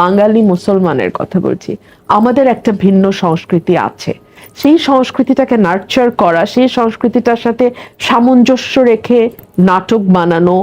বাঙালি মুসলমানের কথা বলছি। আমাদের একটা ভিন্ন সংস্কৃতি আছে। সেই সংস্কৃতিটাকে নার্চার করা সেই সংস্কৃতিটার সাথে সামঞ্জস্য রেখে নাটক বানানো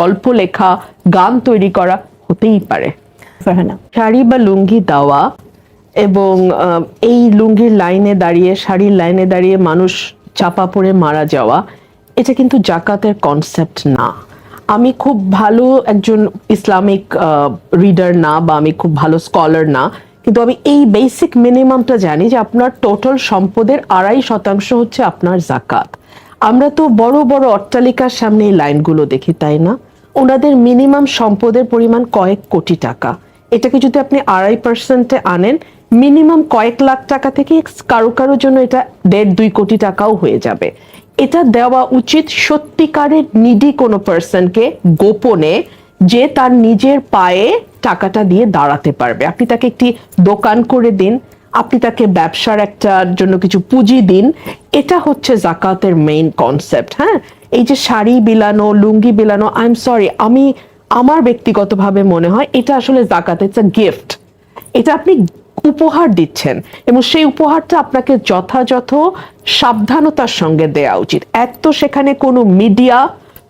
গল্প লেখা গান তৈরি করা হতেই পারে। ফারহানা। শাড়ি বা লুঙ্গি দেওয়া এবং এই লুঙ্গির লাইনে দাঁড়িয়ে শাড়ির লাইনে দাঁড়িয়ে মানুষ চাপা পড়ে মারা যাওয়া এটা কিন্তু জাকাতের কনসেপ্ট না। আমি খুব ভালো একজন ইসলামিক রিডার না বা আমি খুব ভালো স্কলার না, কিন্তু আমি এই বেসিক মিনিমামটা জানি যে আপনার টোটাল সম্পদের আড়াই শতাংশ হচ্ছে আপনার জাকাত আমরা তো বড় বড় অট্টালিকার সামনে এই লাইনগুলো দেখি, তাই না? ওনাদের মিনিমাম সম্পদের পরিমাণ কয়েক কোটি টাকা। এটাকে যদি আপনি আড়াই পার্সেন্টে আনেন মিনিমাম কয়েক লাখ টাকা থেকে কারও কারোর জন্য এটা দেড় দুই কোটি টাকাও হয়ে যাবে। এটা দেওয়া উচিত সত্যিকারের নিডি কোনো পার্সনকে গোপনে যে তার নিজের পায়ে টাকাটা দিয়ে দাঁড়াতে পারবে। আপনি তাকে একটি দোকান করে দিন, আপনি তাকে ব্যবসার একটা জন্য কিছু পুঁজি দিন, এটা হচ্ছে জাকাতের মেইন কনসেপ্ট হ্যাঁ? এই যে শাড়ি বিলানো, লুঙ্গি বিলানো আই এম সরি আমি, আমার ব্যক্তিগতভাবে মনে হয় এটা আসলে জাকাত ইটস আ গিফট এটা আপনি উপহার দিচ্ছেন এবং সেই উপহারটা আপনাকে যথাযথ সাবধানতার সঙ্গে দেওয়া উচিত। এক তো সেখানে কোনো মিডিয়া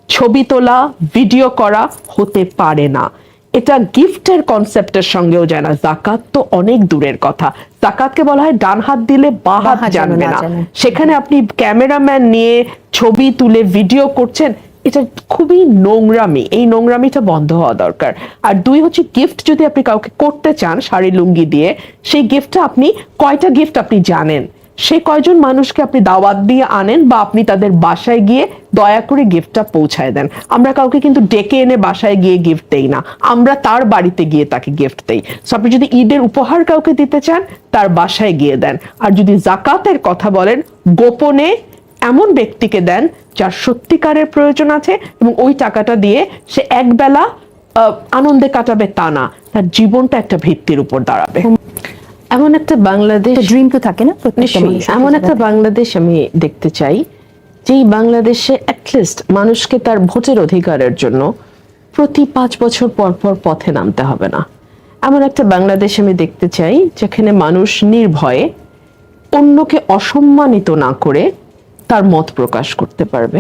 ছবি তোলা ভিডিও করা হতে পারে না। এটা গিফটের কনসেপ্টের সঙ্গেও যায় না। জাকাত তো অনেক দূরের কথা। জাকাতকে বলা হয় ডান হাত দিলে বা হাত হাত জানবে না সেখানে আপনি ক্যামেরাম্যান নিয়ে ছবি তুলে ভিডিও করছেন এটা খুবই নোংরামি, এই নোংরামিটা বন্ধ হওয়া দরকার। আর দুই হচ্ছে গিফট যদি আপনি কাউকে করতে চান শাড়ি লুঙ্গি দিয়ে, সেই গিফটটা আপনি কয়টা গিফট আপনি জানেন? সে কয়জন মানুষকে আপনি দাওয়াত দিয়ে আনেন বা আপনি তাদের বাসায় গিয়ে দয়া করে গিফটটা পৌঁছায় দেন? আমরা কাউকে কিন্তু ডেকে এনে বাসায় গিয়ে গিফট দেই না। আমরা তার বাড়িতে গিয়ে তাকে গিফট দেই। সো আপনি যদি ঈদের উপহার কাউকে দিতে চান, তার বাসায় গিয়ে দেন। আর যদি জাকাতের কথা বলেন, গোপনে এমন ব্যক্তিকে দেন যার সত্যিকারের প্রয়োজন আছে এবং ওই টাকাটা দিয়ে সে একবেলা আনন্দে কাটাবে তা না। তার জীবনটা একটা ভিত্তির উপর দাঁড়াবে। এমন একটা বাংলাদেশ ড্রিম তো থাকে না এমন একটা বাংলাদেশ আমি দেখতে চাই যেই বাংলাদেশে অ্যাটলিস্ট মানুষকে তার ভোটের অধিকারের জন্য প্রতি পাঁচ বছর পর পর পথে নামতে হবে না। এমন একটা বাংলাদেশ আমি দেখতে চাই যেখানে মানুষ নির্ভয়ে অন্যকে অসম্মানিত না করে তার মত প্রকাশ করতে পারবে।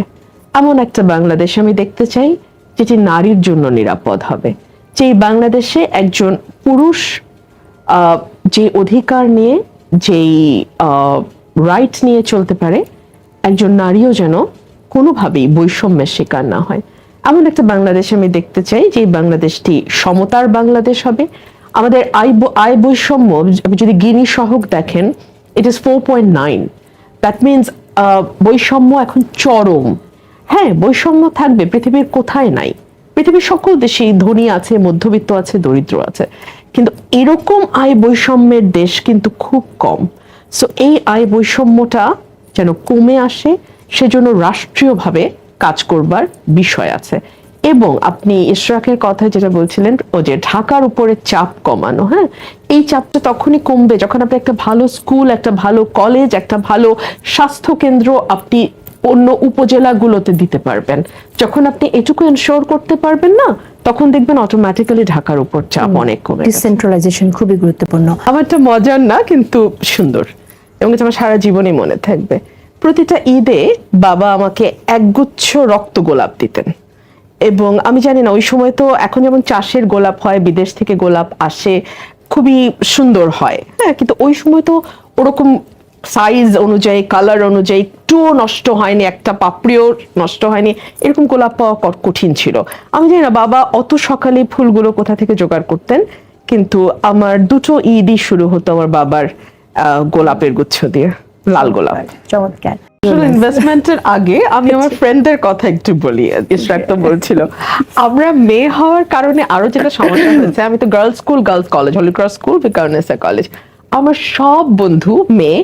এমন একটা বাংলাদেশ আমি দেখতে চাই, যেটি নারীর জন্য নিরাপদ হবে। যেই বাংলাদেশে একজন পুরুষ যে অধিকার নিয়ে, যেই রাইট নিয়ে চলতে পারে, একজন নারীও যেন কোনোভাবেই বৈষম্যের শিকার না হয়। এমন একটা বাংলাদেশ আমি দেখতে চাই, যে বাংলাদেশটি সমতার বাংলাদেশ হবে। আমাদের আয় আয় বৈষম্য আপনি যদি গিনি সহক দেখেন it is four point nine that means বৈষম্য এখন চরম। হ্যাঁ বৈষম্য থাকবে, পৃথিবীর কোথায় নাই? পৃথিবীর সকল দেশেই ধনী আছে, মধ্যবিত্ত আছে, দরিদ্র আছে। কিন্তু এরকম আয় বৈষম্যের দেশ কিন্তু খুব কম। সো এই আয় বৈষম্যটা যেন কমে আসে, সেজন্য রাষ্ট্রীয়ভাবে কাজ করবার বিষয় আছে। এবং আপনি ইশরাকের কথা যেটা বলছিলেন ও যে ঢাকার উপরে চাপ কমানো হ্যাঁ? এই চাপটা তখনই কমবে যখন আপনি একটা ভালো স্কুল একটা ভালো কলেজ একটা ভালো স্বাস্থ্য কেন্দ্র আপনি অন্য উপজেলাগুলোতে দিতে পারবেন। যখন আপনি এটুকু এনশোর করতে পারবেন না তখন দেখবেন অটোমেটিক্যালি ঢাকার উপর চাপ অনেক কমে। ডিসেন্ট্রালাইজেশন খুবই গুরুত্বপূর্ণ। আমারটা মজার না কিন্তু সুন্দর এবং এটা আমার সারা জীবনই মনে থাকবে। প্রতিটা ঈদে বাবা আমাকে একগুচ্ছ রক্ত গোলাপ দিতেন। এবং আমি জানি না, ওই সময় তো এখন যেমন চাষের গোলাপ হয়, বিদেশ থেকে গোলাপ আসে, খুবই সুন্দর হয়। হ্যাঁ কিন্তু ওই সময় তো ওরকম সাইজ অনুযায়ী কালার অনুযায়ী একটুও নষ্ট হয়নি, একটা পাপড়িও নষ্ট হয়নি, এরকম গোলাপ পাওয়া কঠিন ছিল। আমি জানি না, বাবা অত সকালে ফুলগুলো কোথা থেকে জোগাড় করতেন, কিন্তু আমার দুটো ঈদই শুরু হতো আমার বাবার গোলাপের গুচ্ছ দিয়ে, লাল গোলাপ। চমৎকার। ইনভেস্টমেন্টের আগে আমি আমার ফ্রেন্ডের কথা একটু বলি ইশরাক তো বলছিল। আমরা মেয়ে হওয়ার কারণে আরও যেটা সমস্যা হয়েছে আমি তো girls school girls college holy cross school বিকারনেসা college আমার সব বন্ধু মেয়ে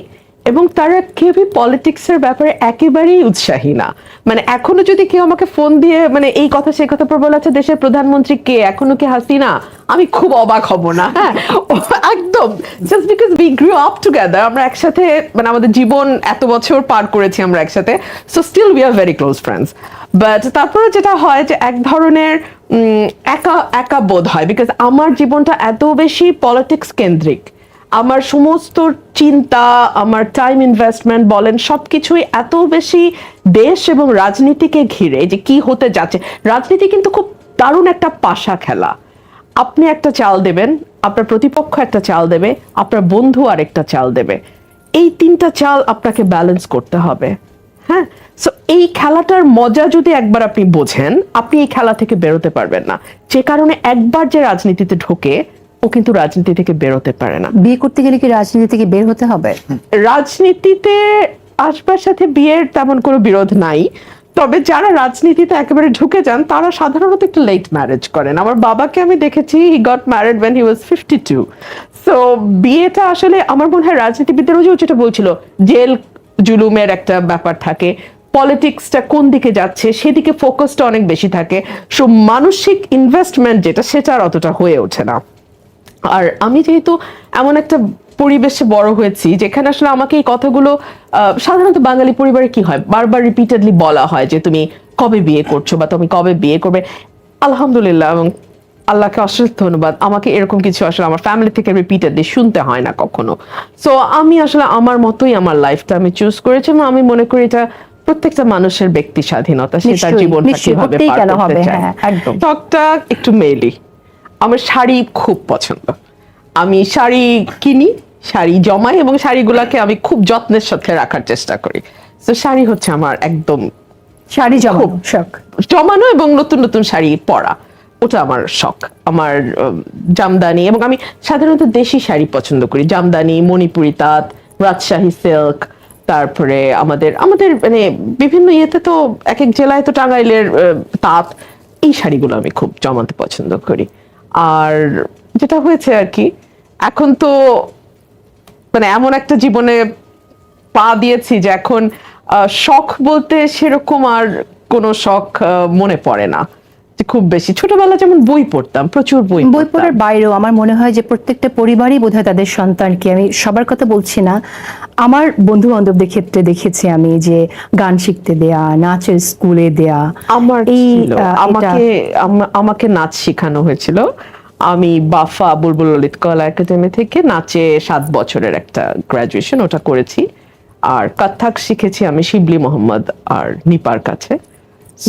এবং তারা কেউই পলিটিক্স এর ব্যাপারে একেবারেই উৎসাহী না। মানে এখনও যদি কেউ আমাকে ফোন দিয়ে মানে এই কথা সেই কথা পর বলা হচ্ছে দেশের প্রধানমন্ত্রী কে? এখনও কি হাসিনা? আমি খুব অবাক হব না। হ্যাঁ একদম। Just because we grew up together আমরা একসাথে মানে আমাদের জীবন এত বছর পার করেছি আমরা একসাথে so still we are very close friends but তারপরে যেটা হয় যে এক ধরনের একা একা বোধ হয় বিকজ আমার জীবনটা এত বেশি পলিটিক্স কেন্দ্রিক আমার সমস্ত চিন্তা, আমার টাইম ইনভেস্টমেন্ট বলেন সব কিছুই এত বেশি দেশ এবং রাজনীতিকে ঘিরে যে কি হতে যাচ্ছে। রাজনীতি কিন্তু খুব দারুণ একটা পাশা খেলা। আপনি একটা চাল দেবেন, আপনার প্রতিপক্ষ একটা চাল দেবে, আপনার বন্ধু আরেকটা চাল দেবে। এই তিনটা চাল আপনাকে ব্যালেন্স করতে হবে। হ্যাঁ? সো এই খেলাটার মজা যদি একবার আপনি বোঝেন, আপনি এই খেলা থেকে বেরোতে পারবেন না। যে কারণে একবার যে রাজনীতিতে ঢোকে ও কিন্তু রাজনীতি থেকে বেরোতে পারে না। বিয়ে করতে গেলে কি রাজনীতি থেকে বের হতে হবে? রাজনীতিতে আসবার সাথে বিয়ের তেমন কোনো বিরোধ নাই। তবে যারা রাজনীতিতে একেবারে ঢুকে যান তারা সাধারণত একটু লেট ম্যারেজ করেন। আমার বাবাকে আমি দেখেছি he got married when he was fifty two so বিয়েটা আসলে আমার মনে হয় রাজনীতিবিদদেরও যে যেটা বলছিল জেল জুলুমের একটা ব্যাপার থাকে। পলিটিক্সটা কোন দিকে যাচ্ছে সেদিকে ফোকাসটা অনেক বেশি থাকে। সো মানসিক ইনভেস্টমেন্ট যেটা সেটা আর অতটা হয়ে ওঠে না। আর আমি যেহেতু এমন একটা পরিবেশে বড় হয়েছি যেখানে আসলে আমাকে এই কথাগুলো সাধারণত বাঙালি পরিবারে কি হয়? বারবার রিপিটেডলি বলা হয় যে তুমি কবে বিয়ে করছ বা তুমি কবে বিয়ে করবে। আলহামদুলিল্লাহ এবং আল্লাহকে অশেষ ধন্যবাদ। আমাকে এরকম কিছু আসলে আমার ফ্যামিলি থেকে রিপিটেডলি শুনতে হয় না কখনো। সো আমি আসলে আমার মতোই আমার লাইফটা আমি চুজ করেছি এবং আমি মনে করি এটা প্রত্যেকটা মানুষের ব্যক্তি স্বাধীনতা সে তার নিশ্চয়ই, জীবনটা কীভাবে পার করতে হবে, চায়। হ্যাঁ, একদম। একটু মেলি আমার শাড়ি খুব পছন্দ। আমি শাড়ি কিনি শাড়ি জমাই এবং শাড়িগুলোকে আমি খুব যত্নের সাথে রাখার চেষ্টা করি। তো শাড়ি হচ্ছে আমার একদম শাড়ি জমা। শখ। জমানো এবং নতুন নতুন শাড়ি পরা। ওটা আমার শখ। আমার জামদানি এবং আমি সাধারণত দেশি শাড়ি পছন্দ করি। জামদানি মণিপুরি তাঁত রাজশাহী সিল্ক তারপরে আমাদের আমাদের মানে বিভিন্ন ইয়েতে তো এক এক জেলায় তো টাঙ্গাইলের তাঁত। এই শাড়িগুলো আমি খুব জমাতে পছন্দ করি। আর যেটা হয়েছে আর কি এখন তো মানে এমন একটা জীবনে পা দিয়েছি যে এখন শখ বলতে সেরকম আর কোনো শখ মনে পড়ে না। যে খুব বেশি। ছোটবেলা যেমন বই পড়তাম প্রচুর বই বই পড়ার বাইরেও আমার মনে হয় যে প্রত্যেকটা পরিবারই বোধহয় তাদের সন্তানকে আমি সবার কথা বলছি না আমার বন্ধু বান্ধবদের ক্ষেত্রে দেখেছি আমি যে গান শিখতে দেয়া নাচের স্কুলে দেয়া। আমার এই, আমাকে আমাকে নাচ শেখানো হয়েছিল। আমি বাফা বুলবুল ললিত কলা একাডেমি থেকে নাচে সাত বছরের একটা গ্রাজুয়েশন ওটা করেছি। আর কত্থক শিখেছি আমি শিবলি মোহাম্মদ আর নিপার কাছে।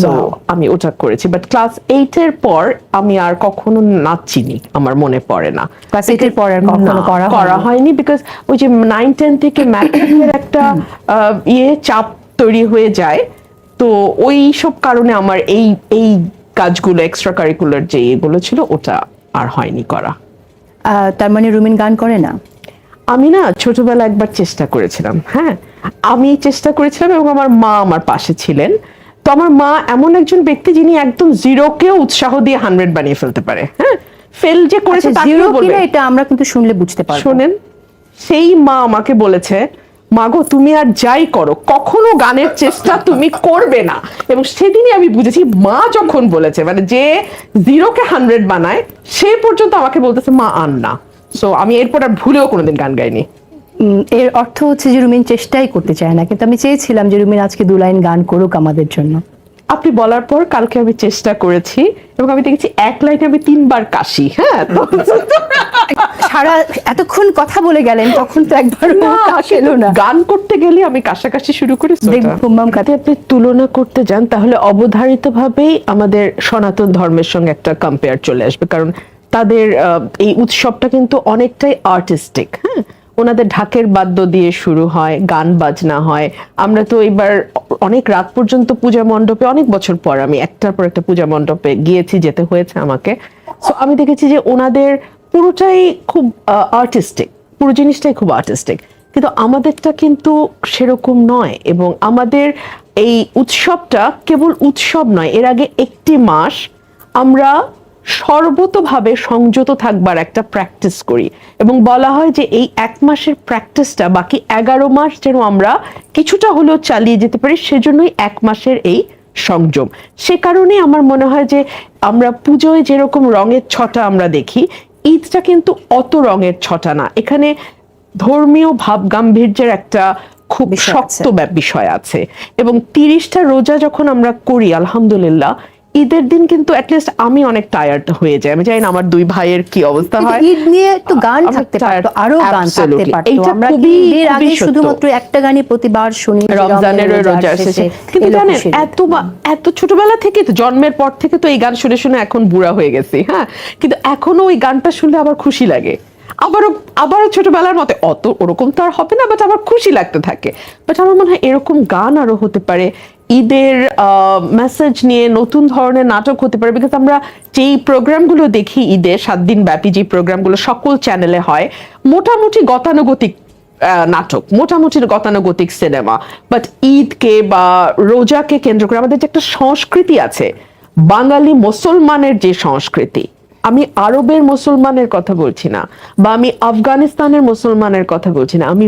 সো আমি ওটা করেছি বাট ক্লাস এইটের পর আমি আর কখনো নাচিনি আমার মনে পড়ে না। Class eight এর পর আর কখনো করা করা হয়নি? বিকজ ওই যে নাইন টেন থেকে ম্যাথের একটা ইয়ে চাপ তৈরি হয়ে যায়। তো ওই সব কারণে আমার এই এই কাজগুলো এক্সট্রা কারিকুলার যে এগুলো ছিল ওটা আর হয়নি করা। তার মানে রুমিন গান করে না? আমি না ছোটবেলা একবার চেষ্টা করেছিলাম হ্যাঁ। আমি চেষ্টা করেছিলাম এবং আমার মা আমার পাশে ছিলেন। তো আমার মা এমন একজন ব্যক্তি যিনি একদম জিরোকেও উৎসাহ দিয়ে হান্ড্রেড বানিয়ে ফেলতে পারে হ্যাঁ? ফেল যে করেছে আচ্ছা, zero বলবে। কিনা এটা আমরা কিন্তু শুনলে বুঝতে পারব। শোনেন সেই মা আমাকে বলেছে মাগো তুমি আর যাই করো কখনো গানের চেষ্টা তুমি করবে না। এবং সেদিনই আমি বুঝেছি মা যখন বলেছে মানে যে জিরোকে হান্ড্রেড বানায় সে পর্যন্ত আমাকে বলতেছে মা আন না। সো আমি এরপর আর ভুলেও কোনোদিন গান গাইনি। এর অর্থ হচ্ছে যে রুমিন চেষ্টাই করতে চায় না কিন্তু আমি চেয়েছিলাম যে রুমিন আজকে দু লাইন গান করুক আমাদের জন্য। আপনি বলার পর কালকে আমি চেষ্টা করেছি এবং আমি দেখেছি এক লাইনে আমি তিনবার কাশি হ্যাঁ? সারা এতক্ষণ কথা বলে গেলেন তখন তো একবার এলো না। গান করতে গেলে আমি কাশাকাশি শুরু করে so দেখব এটা- হুম্মাম যদি আপনি তুলনা করতে যান তাহলে অবধারিতভাবেই আমাদের সনাতন ধর্মের সঙ্গে একটা কম্পেয়ার চলে আসবে কারণ তাদের এই উৎসবটা কিন্তু অনেকটাই আর্টিস্টিক হ্যাঁ? ওনাদের ঢাকের বাদ্য দিয়ে শুরু হয়, গান বাজনা হয়। আমরা তো এবার অনেক রাত পর্যন্ত পূজা মণ্ডপে, অনেক বছর পর আমি একটার পর একটা পূজা মণ্ডপে গিয়েছি, যেতে হয়েছে আমাকে। সো আমি দেখেছি যে ওনাদের পুরোটাই খুব আর্টিস্টিক পুরো জিনিসটাই খুব আর্টিস্টিক কিন্তু আমাদেরটা কিন্তু সেরকম নয় এবং আমাদের এই উৎসবটা কেবল উৎসব নয়, এর আগে একটি মাস আমরা সর্বতভাবে সংযত থাকবার একটা প্র্যাকটিস করি। এবং বলা হয় যে এই এক মাসের প্র্যাকটিসটা বাকি এগারো মাস যেন আমরা কিছুটা হলেও চালিয়ে যেতে পারি সেজন্যই এক মাসের এই সংযম। সে কারণে আমার মনে হয় যে আমরা পুজোয় যেরকম রঙের ছটা আমরা দেখি ঈদটা কিন্তু অত রঙের ছটা না। এখানে ধর্মীয় ভাব গাম্ভীর্যের একটা খুব শক্ত বিষয় আছে। এবং তিরিশটা রোজা যখন আমরা করি আলহামদুলিল্লাহ ঈদের দিন কিন্তু অ্যাটলিস্ট আমি অনেক টায়ার্ড হয়ে যাই। আমি জানি না আমার দুই ভাইয়ের কি অবস্থা হয়। ঈদ নিয়ে তো গান থাকতে পারতো আরও গান থাকতে পারতো। এইটা আমরা খুবই- ঈদের আগে শুধুমাত্র একটা গানই প্রতিবার শুনি রমজানের রোজার শেষে কিন্তু জানেন এত এত ছোটবেলা থেকে তো জন্মের পর থেকে তো এই গান শুনে শুনে এখন বুড়া হয়ে গেছি হ্যাঁ? কিন্তু এখনও ওই গানটা শুনলে আবার খুশি লাগে। আবারও আবারও ছোটবেলার মতে অত ওরকম তো আর হবে না বাট আমার খুশি লাগতে থাকে। বাট আমার মনে হয় এরকম গান আরও হতে পারে ঈদের মেসেজ নিয়ে নতুন ধরনের নাটক হতে পারে বিকজ আমরা যেই প্রোগ্রামগুলো দেখি ঈদে সাত দিন ব্যাপী যে প্রোগ্রামগুলো সকল চ্যানেলে হয়, মোটামুটি গতানুগতিক নাটক, মোটামুটি গতানুগতিক সিনেমা বাট ঈদকে বা রোজাকে কেন্দ্র করে আমাদের যে একটা সংস্কৃতি আছে, বাঙালি মুসলমানের যে সংস্কৃতি, আমি আরবের মুসলমানের কথা বলছি না, বা আমি আফগানিস্তানের মুসলমানের কথা বলছি না, আমি